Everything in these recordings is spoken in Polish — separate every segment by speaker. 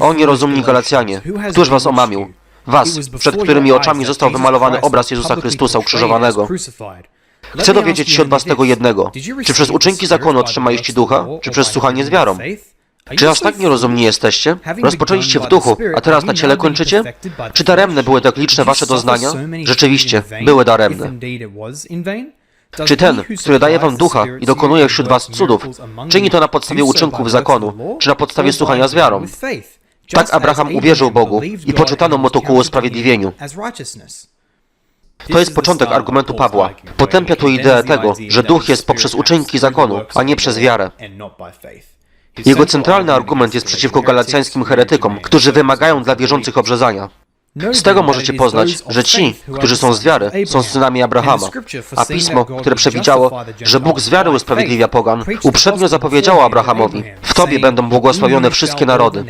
Speaker 1: O nierozumni Galacjanie, któż was omamił? Was, przed którymi oczami został wymalowany obraz Jezusa Chrystusa ukrzyżowanego. Chcę dowiedzieć się od was tego jednego. Czy przez uczynki zakonu otrzymaliście ducha, czy przez słuchanie z wiarą? Czy aż tak nierozumni jesteście? Rozpoczęliście w duchu, a teraz na ciele kończycie? Czy daremne były tak liczne wasze doznania? Rzeczywiście, były daremne.
Speaker 2: Czy ten, który daje wam ducha i dokonuje wśród was cudów, czyni to na podstawie uczynków zakonu, czy na podstawie słuchania z wiarą?
Speaker 1: Tak Abraham uwierzył Bogu i poczytano mu to ku usprawiedliwieniu.
Speaker 2: To jest początek argumentu Pawła. Potępia tu ideę tego, że duch jest poprzez uczynki zakonu, a nie przez wiarę.
Speaker 1: Jego centralny argument jest przeciwko galacjańskim heretykom, którzy wymagają dla wierzących obrzezania. Z tego możecie poznać, że ci, którzy są z wiary, są synami Abrahama. A pismo, które przewidziało, że Bóg z wiary usprawiedliwia pogan, uprzednio zapowiedziało Abrahamowi: W Tobie będą błogosławione wszystkie narody.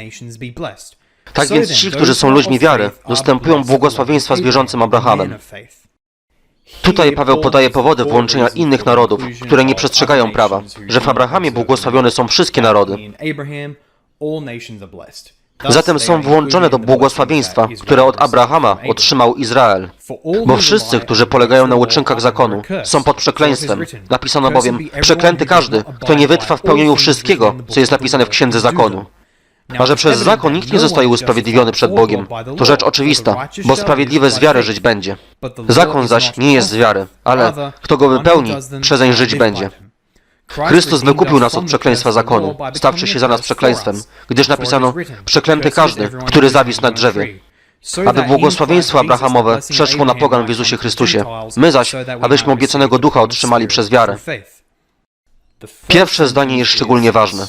Speaker 1: Tak więc ci, którzy są ludźmi wiary, dostępują błogosławieństwa z wierzącym Abrahamem. Tutaj Paweł podaje powody włączenia innych narodów, które nie przestrzegają prawa, że w Abrahamie błogosławione są wszystkie narody. Zatem są włączone do błogosławieństwa, które od Abrahama otrzymał Izrael. Bo wszyscy, którzy polegają na uczynkach zakonu, są pod przekleństwem. Napisano bowiem, przeklęty każdy, kto nie wytrwa w pełnieniu wszystkiego, co jest napisane w Księdze Zakonu. A że przez zakon nikt nie zostaje usprawiedliwiony przed Bogiem, to rzecz oczywista, bo sprawiedliwy z wiary żyć będzie. Zakon zaś nie jest z wiary, ale kto go wypełni, przezeń żyć będzie. Chrystus wykupił nas od przekleństwa zakonu, stawszy się za nas przekleństwem, gdyż napisano, przeklęty każdy, który zawisł na drzewie, aby błogosławieństwo Abrahamowe przeszło na pogan w Jezusie Chrystusie. My zaś, abyśmy obiecanego ducha otrzymali przez wiarę.
Speaker 2: Pierwsze zdanie jest szczególnie ważne,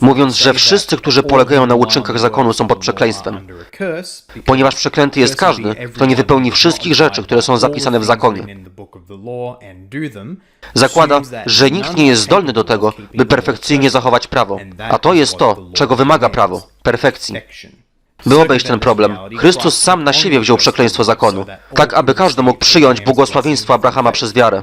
Speaker 2: mówiąc, że wszyscy, którzy polegają na uczynkach zakonu, są pod przekleństwem,
Speaker 1: ponieważ przeklęty jest każdy, kto nie wypełni wszystkich rzeczy, które są zapisane w zakonie.
Speaker 2: zakłada, że nikt nie jest zdolny do tego, by perfekcyjnie zachować prawo, a to jest to, czego wymaga prawo perfekcji. By obejść ten problem, Chrystus sam na siebie wziął przekleństwo zakonu, tak aby każdy mógł przyjąć błogosławieństwo Abrahama przez wiarę.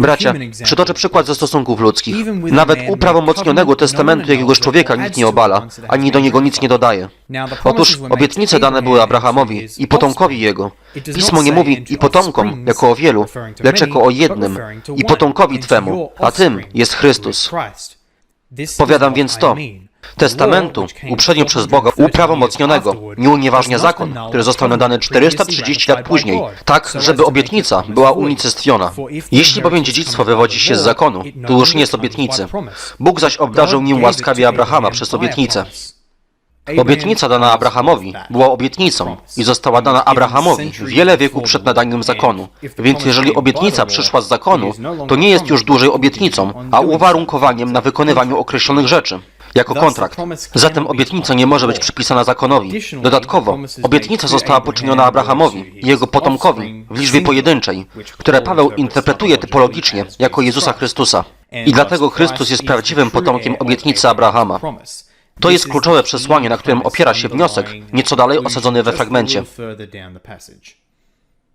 Speaker 2: Bracia, przytoczę przykład ze stosunków ludzkich. Nawet uprawomocnionego testamentu jakiegoś człowieka nikt nie obala, ani do niego nic nie dodaje. Otóż obietnice dane były Abrahamowi i potomkowi jego. Pismo nie mówi i potomkom, jako o wielu, lecz jako o jednym, i potomkowi Twemu, a tym jest Chrystus. Powiadam więc to, testamentu, uprzednio przez Boga uprawomocnionego, nie unieważnia zakon, który został nadany 430 lat później, tak, żeby obietnica była unicestwiona. Jeśli bowiem dziedzictwo wywodzi się z zakonu, to już nie jest obietnicy. Bóg zaś obdarzył nim łaskawie Abrahama przez obietnicę. Obietnica dana Abrahamowi była obietnicą i została dana Abrahamowi wiele wieków przed nadaniem zakonu. Więc jeżeli obietnica przyszła z zakonu, to nie jest już dłużej obietnicą, a uwarunkowaniem na wykonywaniu określonych rzeczy. Jako kontrakt. Zatem obietnica nie może być przypisana zakonowi. Dodatkowo, obietnica została poczyniona Abrahamowi i jego potomkowi w liczbie pojedynczej, które Paweł interpretuje typologicznie jako Jezusa Chrystusa. I dlatego Chrystus jest prawdziwym potomkiem obietnicy Abrahama. To jest kluczowe przesłanie, na którym opiera się wniosek, nieco dalej osadzony we fragmencie.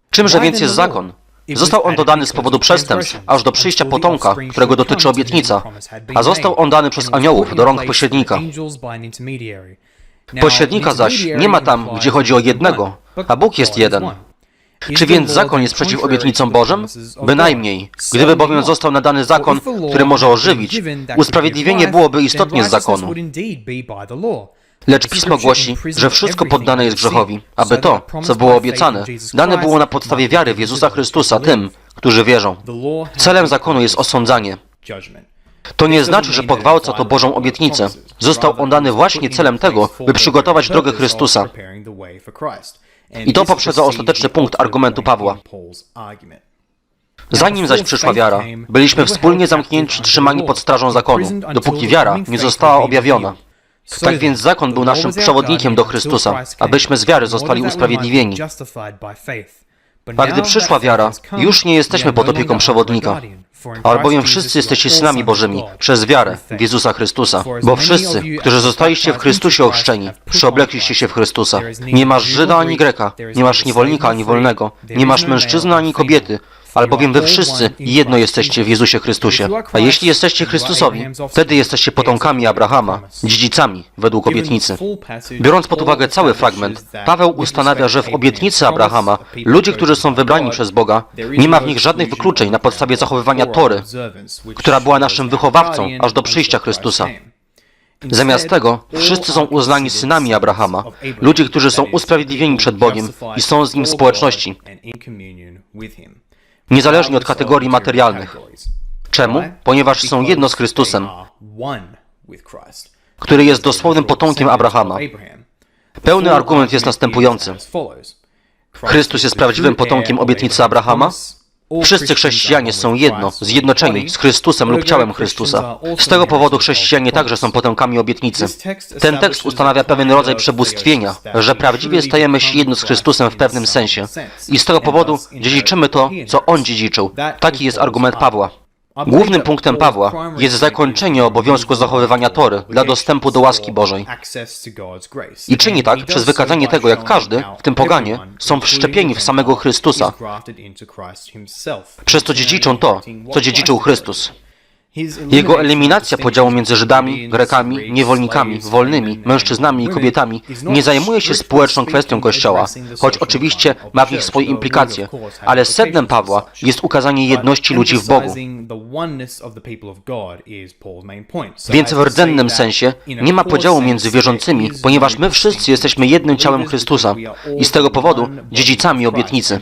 Speaker 2: Czymże więc jest zakon? Został on dodany z powodu przestępstw, aż do przyjścia potomka, którego dotyczy obietnica, a został on dany przez aniołów do rąk pośrednika. Pośrednika zaś nie ma tam, gdzie chodzi o jednego, a Bóg jest jeden. Czy więc zakon jest przeciw obietnicom Bożym? Bynajmniej. Gdyby bowiem został nadany zakon, który może ożywić, usprawiedliwienie byłoby istotnie z zakonu. Lecz Pismo głosi, że wszystko poddane jest grzechowi, aby to, co było obiecane, dane było na podstawie wiary w Jezusa Chrystusa tym, którzy wierzą. Celem zakonu jest osądzanie. To nie znaczy, że pogwałca to Bożą obietnicę. Został on dany właśnie celem tego, by przygotować drogę Chrystusa. I to poprzedza ostateczny punkt argumentu Pawła. Zanim zaś przyszła wiara, byliśmy wspólnie zamknięci, trzymani pod strażą zakonu, dopóki wiara nie została objawiona. Tak więc zakon był naszym przewodnikiem do Chrystusa, abyśmy z wiary zostali usprawiedliwieni. A gdy przyszła wiara, już nie jesteśmy pod opieką przewodnika, albowiem wszyscy jesteście synami Bożymi przez wiarę w Jezusa Chrystusa. Bo wszyscy, którzy zostaliście w Chrystusie ochrzczeni, przeoblekliście się w Chrystusa. Nie masz Żyda ani Greka, nie masz niewolnika ani wolnego, nie masz mężczyzny ani kobiety.
Speaker 1: albowiem wy wszyscy jedno jesteście w Jezusie Chrystusie. A jeśli jesteście Chrystusowi, wtedy jesteście potomkami Abrahama, dziedzicami według obietnicy. Biorąc pod uwagę cały fragment, Paweł ustanawia, że w obietnicy Abrahama ludzie, którzy są wybrani przez Boga, nie ma w nich żadnych wykluczeń na podstawie zachowywania Tory, która była naszym wychowawcą aż do przyjścia Chrystusa. Zamiast tego, wszyscy są uznani synami Abrahama, ludzie, którzy są usprawiedliwieni przed Bogiem i są z Nim w społeczności, niezależnie od kategorii materialnych. Czemu? Ponieważ są jedno z Chrystusem, który jest dosłownym potomkiem Abrahama. Pełny argument jest następujący. Chrystus jest prawdziwym potomkiem obietnicy Abrahama? Wszyscy chrześcijanie są jedno, zjednoczeni z Chrystusem lub ciałem Chrystusa. Z tego powodu chrześcijanie także są potomkami obietnicy. Ten tekst ustanawia pewien rodzaj przebóstwienia, że prawdziwie stajemy się jedno z Chrystusem w pewnym sensie. I z tego powodu dziedziczymy to, co On dziedziczył. Taki jest argument Pawła. Głównym punktem Pawła jest zakończenie obowiązku zachowywania Tory dla dostępu do łaski Bożej. I czyni tak przez wykazanie tego, jak każdy, w tym poganie, są wszczepieni w samego Chrystusa, przez to dziedziczą to, co dziedziczył Chrystus. Jego eliminacja podziału między Żydami, Grekami, niewolnikami, wolnymi, mężczyznami i kobietami nie zajmuje się społeczną kwestią Kościoła, choć oczywiście ma w nich swoje implikacje, ale sednem Pawła jest ukazanie jedności ludzi w Bogu. Więc w rdzennym sensie nie ma podziału między wierzącymi, ponieważ my wszyscy jesteśmy jednym ciałem Chrystusa i z tego powodu dziedzicami obietnicy.